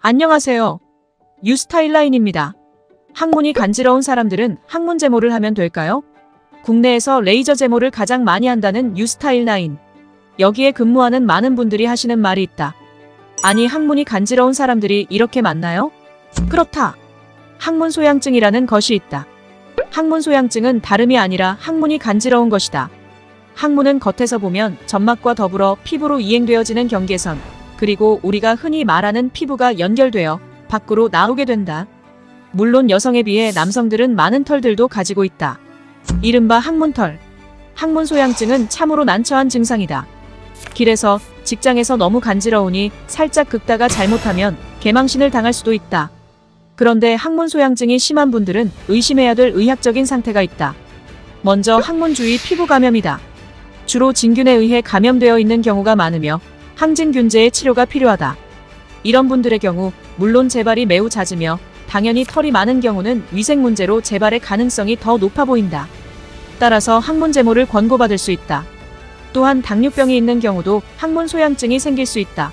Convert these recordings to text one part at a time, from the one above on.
안녕하세요. 뉴스타일라인입니다. 항문이 간지러운 사람들은 항문 제모를 하면 될까요? 국내에서 레이저 제모를 가장 많이 한다는 뉴스타일라인. 여기에 근무하는 많은 분들이 하시는 말이 있다. 아니, 항문이 간지러운 사람들이 이렇게 많나요? 그렇다. 항문 소양증이라는 것이 있다. 항문 소양증은 다름이 아니라 항문이 간지러운 것이다. 항문은 겉에서 보면 점막과 더불어 피부로 이행되어지는 경계선, 그리고 우리가 흔히 말하는 피부가 연결되어 밖으로 나오게 된다. 물론 여성에 비해 남성들은 많은 털들도 가지고 있다. 이른바 항문털. 항문 소양증은 참으로 난처한 증상이다. 길에서, 직장에서 너무 간지러우니 살짝 긁다가 잘못하면 개망신을 당할 수도 있다. 그런데 항문 소양증이 심한 분들은 의심해야 될 의학적인 상태가 있다. 먼저 항문 주위 피부 감염이다. 주로 진균에 의해 감염되어 있는 경우가 많으며 항진균제의 치료가 필요하다. 이런 분들의 경우 물론 재발이 매우 잦으며 당연히 털이 많은 경우는 위생 문제로 재발의 가능성이 더 높아 보인다. 따라서 항문 제모를 권고받을 수 있다. 또한 당뇨병이 있는 경우도 항문 소양증이 생길 수 있다.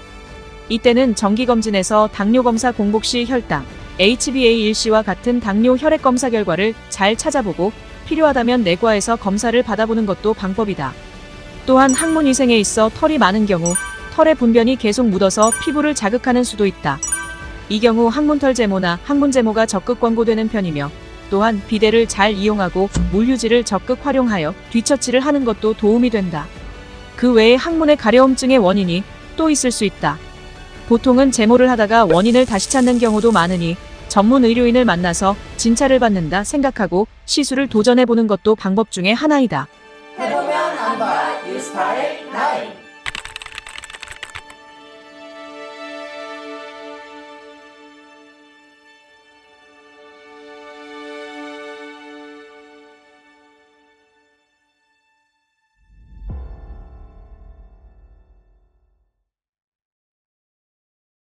이때는 정기검진에서 당뇨 검사 공복 시 혈당, HbA1c와 같은 당뇨 혈액 검사 결과를 잘 찾아보고 필요하다면 내과에서 검사를 받아보는 것도 방법이다. 또한 항문 위생에 있어 털이 많은 경우 털의 분변이 계속 묻어서 피부를 자극하는 수도 있다. 이 경우 항문털 제모나 항문 제모가 적극 권고되는 편이며 또한 비데를 잘 이용하고 물 유지를 적극 활용하여 뒤처치를 하는 것도 도움이 된다. 그 외에 항문의 가려움증의 원인이 또 있을 수 있다. 보통은 제모를 하다가 원인을 다시 찾는 경우도 많으니 전문 의료인을 만나서 진찰을 받는다 생각하고 시술을 도전해 보는 것도 방법 중에 하나이다. 해보면 한다 뉴스타일